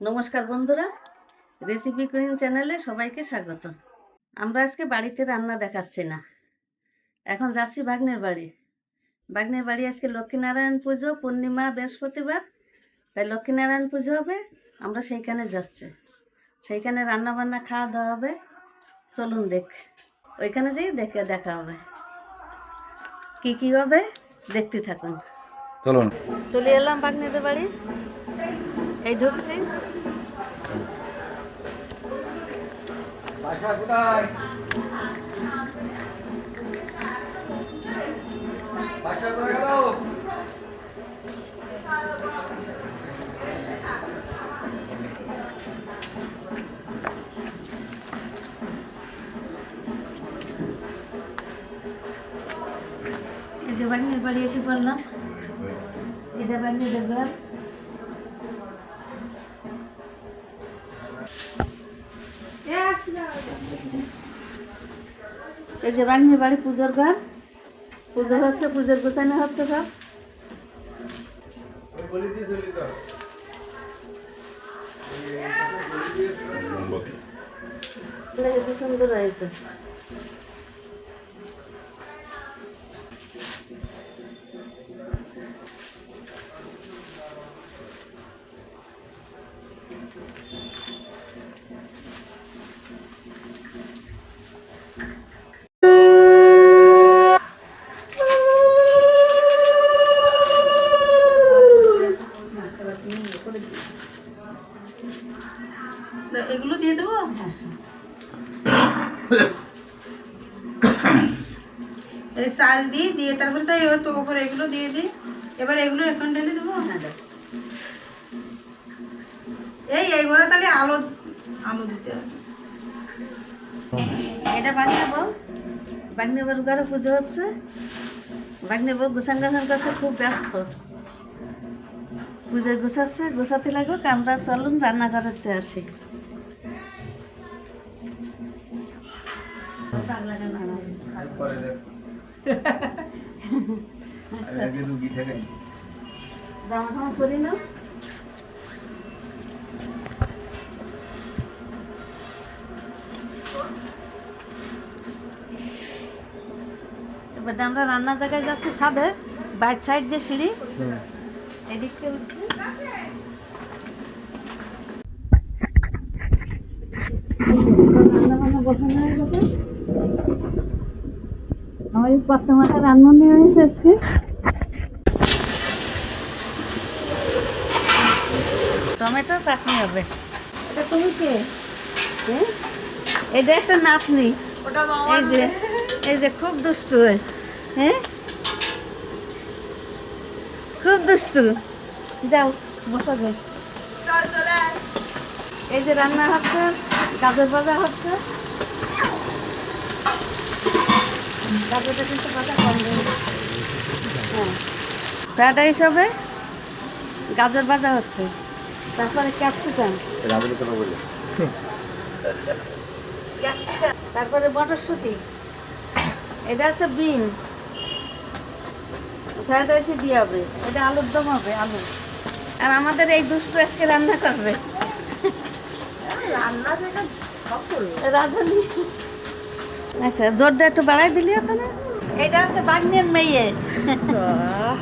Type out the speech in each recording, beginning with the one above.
নমস্কার বন্ধুরা recipe queen চ্যানেলে সবাইকে স্বাগত। আমরা আজকে বাড়িতে রান্না দেখাচ্ছি না। এখন যাচ্ছি বাগনের বাড়ি। বাগনের বাড়ি আজকে লক্ষ্মীনারায়ণ পুজো পূর্ণিমা বৃহস্পতিবার। তাই লক্ষ্মীনারায়ণ পুজো হবে আমরা সেইখানে যাচ্ছি। সেইখানে রান্না বান্না খাওয়া দাওয়া হবে। চলুন দেখ ওইখানে যেই দেখে দেখা হবে। কি কি হবে দেখতে থাকুন। চলুন। চলে এলাম বাগনেদের বাড়ি। এই ঢুকছি বাড়ি এসে পড়লাম। এটা বাগনেদের ঘর। এই যে বাগনের বাড়ি পুজোর ঘর। পুজো হচ্ছে পুজোর গোছানো হচ্ছে সব। সুন্দর হয়েছে। তারপরে তাই ওর তো ওপরে এগুলো দিয়ে দিই। এবার এগুলো এখন ঢেলে দেবো? এই এই এইগুলো তাহলে আলো আলো দিতে হবে। এটা বাগনে বউ বাগনে বউর ঘরে পুজো হচ্ছে। বাগনে বউ গোছান করছে খুব ব্যস্ত। পুজো গোছাচ্ছে গোছাতে লাগুক আমরা চলুন রান্নাঘরেতে আসি। জামা এবার আমরা রান্নার জায়গায় যাচ্ছি সাদে বাইক সাইড দিয়ে সিঁড়ি। এদিক থেকে উঠছি রান্না বান্না বসানো হয়ে গেছে মাথা রান্না নিয়ে হয়েছে আজকে টমেটো চাটনি হবে। এটা তুমি কে? এটা একটা নাতনি। এই যে এই যে খুব দুষ্টু। হ্যাঁ খুব দুষ্টু। যাও বসা আয়। এই যে রান্না হচ্ছে গাজর ভাজা হচ্ছে। গাজরটা কিন্তু ভাজা কম হ্যাঁ ফ্রাইড রাইস হবে গাজর ভাজা হচ্ছে। তারপরে ক্যাপসিকাম তারপরে মটরশুঁটি। এটা হচ্ছে বিন। ফ্রাইড রাইসে দিয়ে হবে। এটা আলুর দম হবে আলু। আর আমাদের এই দুষ্টু আজকে রান্না করবে। রান্না রাঁধুনি। আচ্ছা জোরটা একটু বাড়াই দিলি ওখানে এটা হচ্ছে বাগনের মেয়ে।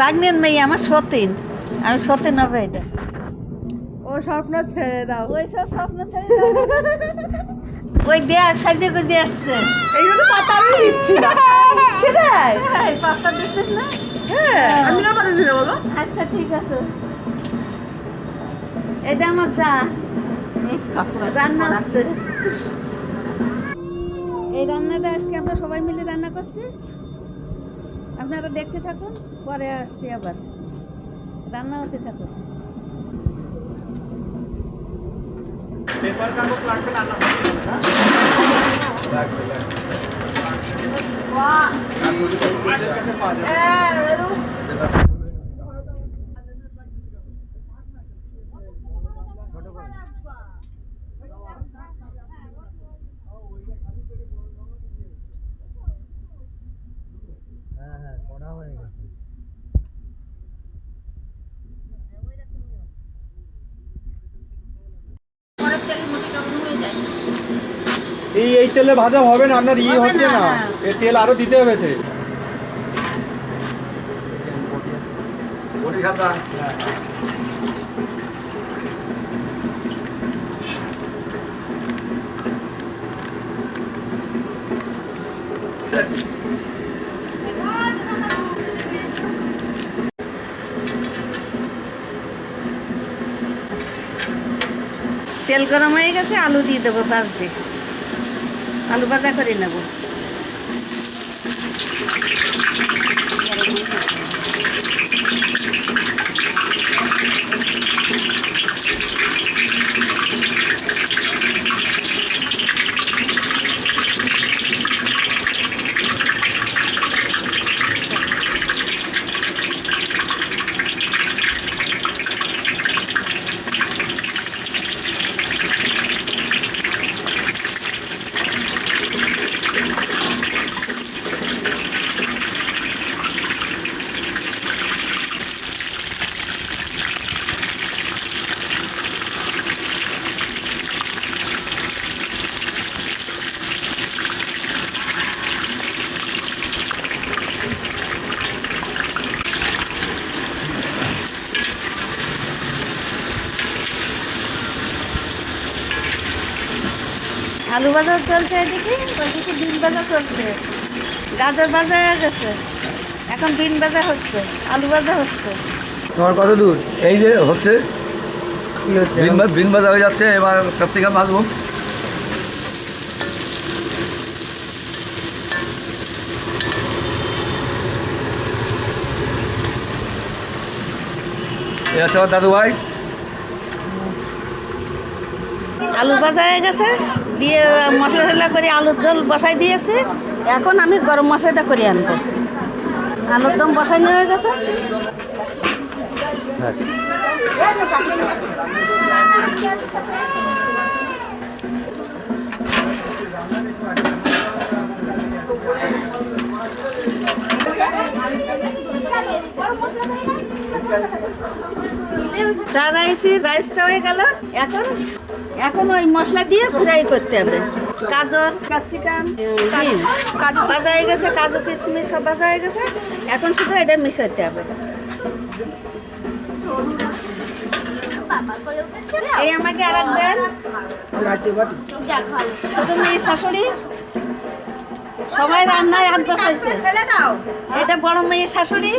বাগনের মেয়ে আমার সতীন। আমি সতীন হবে এটা। ও স্বপ্ন ছেড়ে দাও। ওই সব স্বপ্ন ছেড়ে দাও। ওই দেখ সাজে গুজে আসছে। এইগুলো পাতা আমি দিচ্ছি না। সেটাই। এই পাত্তা দিচ্ছিস না? হ্যাঁ আমি না পাতা দিতে বলো। আচ্ছা ঠিক আছে। এটা আমার যা রান্না হচ্ছে। এই রান্নাটা আজকে আমরা সবাই মিলে রান্না করছি। আপনারা দেখতে থাকুন পরে আসছি আবার। রান্না হতে থাকুন পেপার কাগজ লাগবে হ্যাঁ হ্যাঁ করা হয়ে গেছে এই এই তেলে ভাজা হবে না আপনার ইয়ে হচ্ছে না, হ্যাঁ। এ তেল আরও দিতে হবে তেল গরম হয়ে গেছে আলু দিয়ে দেবো ভাজতে আলু ভাজা করে নেব। আলু বাজার চলছে এদিকে ওইদিকে বিন বাজার চলছে। গাজর বাজার হয়ে গেছে। এখন বিন ভাজা হচ্ছে আলু ভাজা হচ্ছে। তোমার কত দূর? এই যে হচ্ছে কি হচ্ছে? বিন ভাজা হয়ে যাচ্ছে এবার ক্যাপসিকাম এই দাদু ভাই আলু হয়ে গেছে। দিয়ে মশলা টশলা করে আলুর জল বসাই দিয়েছে। এখন আমি গরম মশলাটা করে আনব। আলুর দম বসাই হয়ে গেছে। রাইসি, রাইসটা হয়ে গেল। এখন এখন ওই মশলা দিয়ে ফ্রাই করতে হবে। গাজর, ক্যাপসিকাম বিন ভাজা হয়ে গেছে, কাজু, কিশমিশ সব ভাজা হয়ে গেছে। এখন শুধু এটা মিশাইতে হবে। এই আমাকে আর একবার। ছোট মেয়ের শাশুড়ি, সবাই রান্নায় হাত বসাইছে। এটা বড় মেয়ের শাশুড়ি,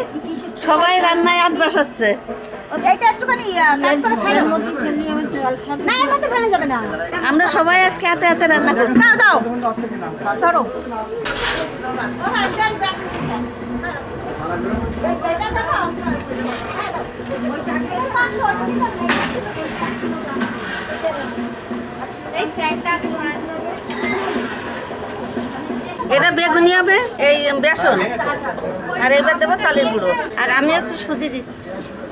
সবাই রান্নায় হাত বসাচ্ছে। একটুখানি কাজ আমরা সবাই আজকে হাতে হাতে রান্না করছি। দাও দাও। ধরো। এটা বেগুনি হবে, এই বেসন। আর এবার দেবো চালের গুঁড়ো। আর আমি আছি সুজি দিচ্ছি।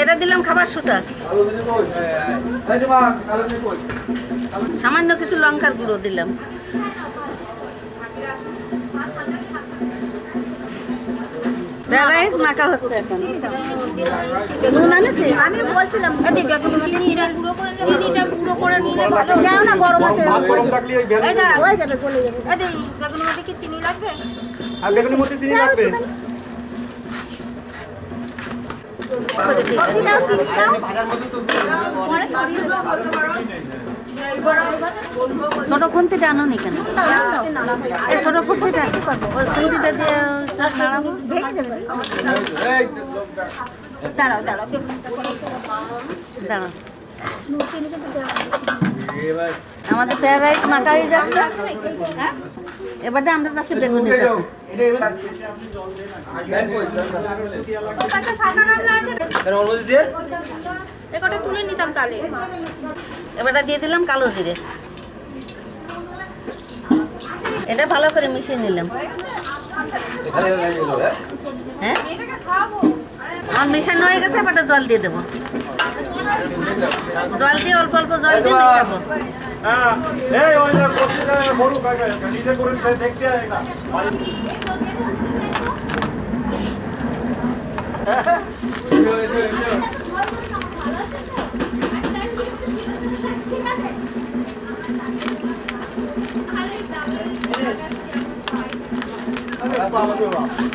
এটা দিলাম খাবার সুটা সামান্য কিছু লঙ্কার গুঁড়ো দিলাম। রাইস মাখা হচ্ছে এখন। নুন আনেছি আমি বলছিলাম এদি বেগুন চিনিটা গুঁড়ো করে চিনিটা গুঁড়ো করে নিলে ভালো দাও না গরম আছে। ভাত গরম থাকলে ওই বেগুন এই না হয়ে যাবে চলে যাবে। এদি বেগুন মধ্যে কি চিনি লাগবে? আর বেগুনের মধ্যে চিনি লাগবে করে দিই। চিনি দাও চিনি দাও পরে ছড়িয়ে দাও ছোট নি কেন? ছোট খুন্তিটা ওই দিয়ে দাঁড়াও দাঁড়াও দাঁড়াও। আমাদের ফ্রাইড রাইস মাখা যাচ্ছে। হ্যাঁ? এবারে আমরা যাচ্ছি বেগুনের কাছে। একটা তুলে নিতাম তাহলে। এবারটা দিয়ে দিলাম কালো জিরে। এটা ভালো করে মিশিয়ে নিলাম। হ্যাঁ? আমার মেশানো হয়ে গেছে এবার জল দিয়ে দেবো। জল দিয়ে অল্প অল্প জল দিয়ে মেশাবো। হ্যাঁ দেখতে আয় না।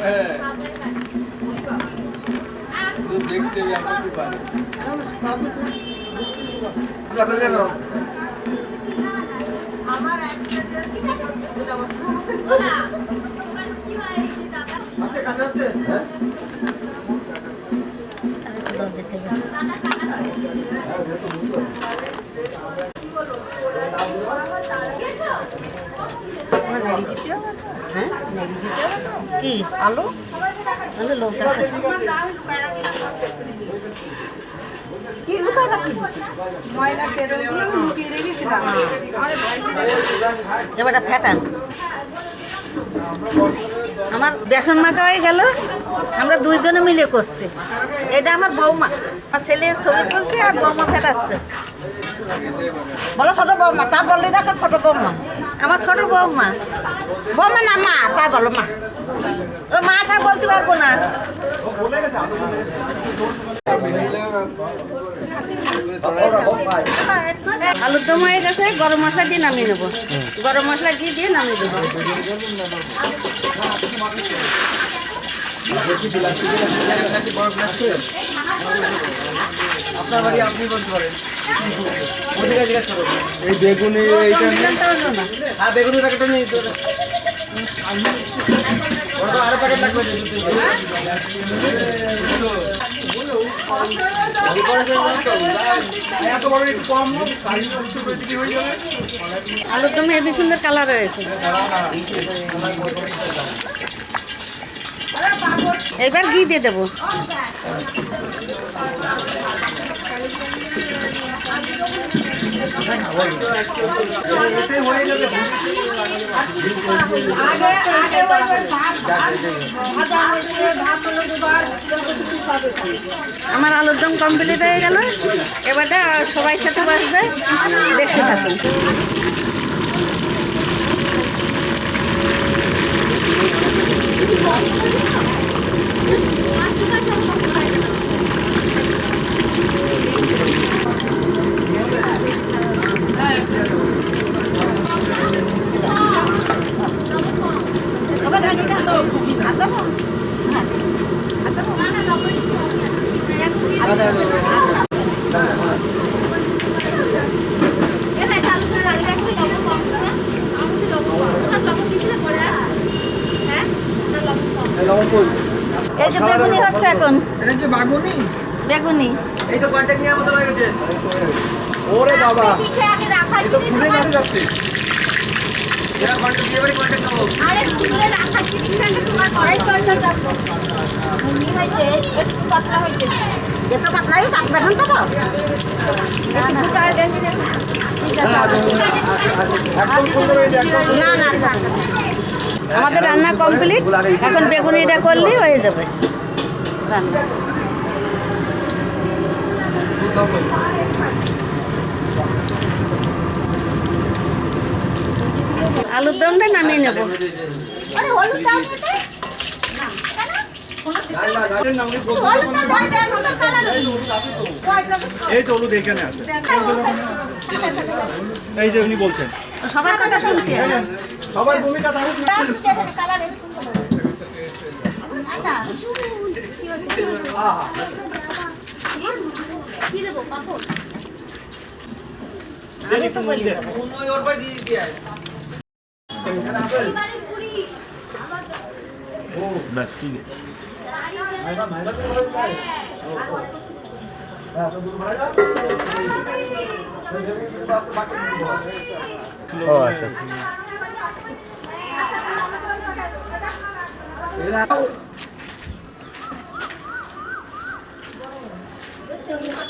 হ্যাঁ। কি আলু? আলু লোক আছে। কি লুকায় রাখি ময়লা এবারটা ফ্যাটান আমার বেসন মাখা হয়ে গেল, আমরা দুইজনে মিলে করছি। এটা আমার বৌমা। আমার ছেলে ছবি তুলছে আর বৌমা ফেটাচ্ছে বলো ছোট বৌমা, তা বললে দেখো ছোট বৌমা। আমার ছোট বৌমা। বৌমা না, মা, তা বলো মা। ও মাটা বলতে পারব না। আলুর দম হয়ে গেছে গরম মশলা দিয়ে নামিয়ে নেব। গরম মশলা ঘি দিয়ে নামিয়ে দেবো। আপনার বাড়ি আপনি বলতে পারেন। এই বেগুনি এইটা হ্যাঁ বেগুনি প্যাকেটটা নেই তো ওটা আরও প্যাকেট লাগবে। আলুর দমে হেভি সুন্দর কালার রয়েছে। এবার ঘি দিয়ে দেবো এতেই হয়ে যাবে আগে আগে ওই ওই ভাত ভাত ভাজা হয়েছে ভাত হলো দুবার যত কিছু সব আমার আলুর দম কমপ্লিট হয়ে গেল। এবারটা সবাই খেতে বসবে। দেখতে থাকুন। বেগুনি। এটা কি বাগুনি? বেগুনি। এই তো নিয়ে হয়ে ওরে বাবা। এই তো ফুলে গাড়ি যাচ্ছে দিয়ে বাড়ি কন্ট্যাক্ট নেব যেটা পাতলা হয়ে কাটবে এখন তো একদম সুন্দর হয়েছে একদম না না। আমাদের রান্না কমপ্লিট। এখন বেগুনিটা করলেই হয়ে যাবে। রান্না। আলুর দমটা নামিয়ে নেব। এই তো হলুদ এখানে আছে। এই যে উনি বলছেন। সবার কথা শুনতে। সবার ভূমিকা থাকুক দিয়ে আয়। ও আচ্ছা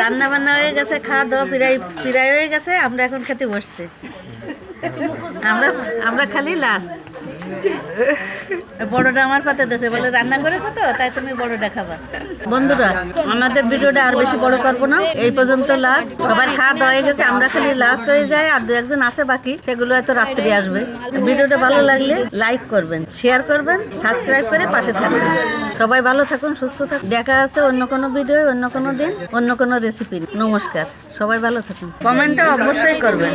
রান্না বান্না হয়ে গেছে খাওয়া দাওয়া পিরাই পিরাই হয়ে গেছে আমরা এখন খেতে বসছি। আমরা আমরা খালি লাস্ট বড়টা আমার পাতে দেশে বলে রান্না করেছ তো, তাই তুমি বড়টা খাবা। বন্ধুরা, আমাদের ভিডিওটা আর বেশি বড় করব না, এই পর্যন্ত লাস্ট সবার খাওয়া দাওয়া হয়ে গেছে, আমরা খালি লাস্ট হয়ে যাই, আর দু একজন আছে বাকি, সেগুলো হয়তো রাত্রি আসবে। ভিডিওটা ভালো লাগলে লাইক করবেন শেয়ার করবেন সাবস্ক্রাইব করে পাশে থাকবেন। সবাই ভালো থাকুন, সুস্থ থাকুন। দেখা আছে অন্য কোনো ভিডিও অন্য কোনো দিন, অন্য কোনো রেসিপি নমস্কার, সবাই ভালো থাকুন। কমেন্টটা অবশ্যই করবেন।